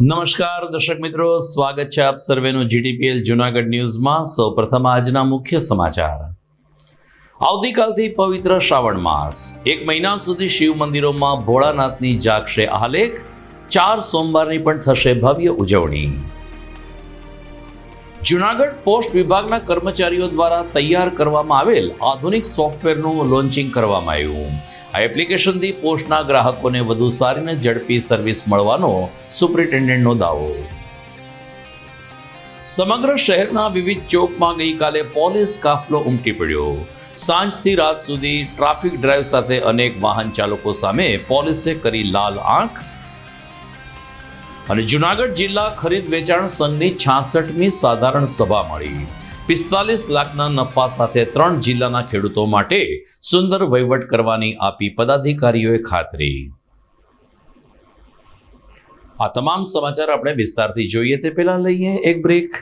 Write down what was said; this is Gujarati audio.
નમસ્કાર, દર્શક મિત્રો. સ્વાગત છે આપ સર્વેનું જીટીપીએલ જુનાગઢ ન્યૂઝમાં. સૌપ્રથમ આજના મુખ્ય સમાચાર. આવતીકાલથી પવિત્ર શ્રાવણ માસ. એક મહિના સુધી શિવ મંદિરોમાં ભોળાનાથની જાગશે આલેખ ચાર સોમવારની પણ થશે ભવ્ય ઉજવણી. જુનાગઢ પોસ્ટ વિભાગના કર્મચારીઓ દ્વારા તૈયાર કરવામાં આવેલ આધુનિક સોફ્ટવેરનું લોન્ચિંગ કરવામાં આવ્યું. આ એપ્લિકેશનથી પોસ્ટના ગ્રાહકોને વધુ સારી અને ઝડપી સર્વિસ મળવાનો સુપ્રિન્ટેન્ડન્ટનો દાવો. સમગ્ર શહેરના વિવિધ ચોકમાં ગઈકાલે પોલીસ કાફલો ઉમટી પડ્યો. સાંજથી રાત સુધી ટ્રાફિક ડ્રાઈવ સાથે અનેક વાહન ચાલકો સામે પોલીસે કરી લાલ આંખ અને જુનાગઢ જિલ્લા ખરીદ વેચાણ સંઘની છાસઠમી સાધારણ સભા મળી. પિસ્તાલીસ લાખના નફા સાથે ત્રણ જિલ્લાના ખેડૂતો માટે સુંદર વહીવટ કરવાની આપી પદાધિકારીઓએ ખાતરી. આ તમામ સમાચાર આપણે વિસ્તારથી જોઈએ તે પહેલાં લઈએ એક બ્રેક.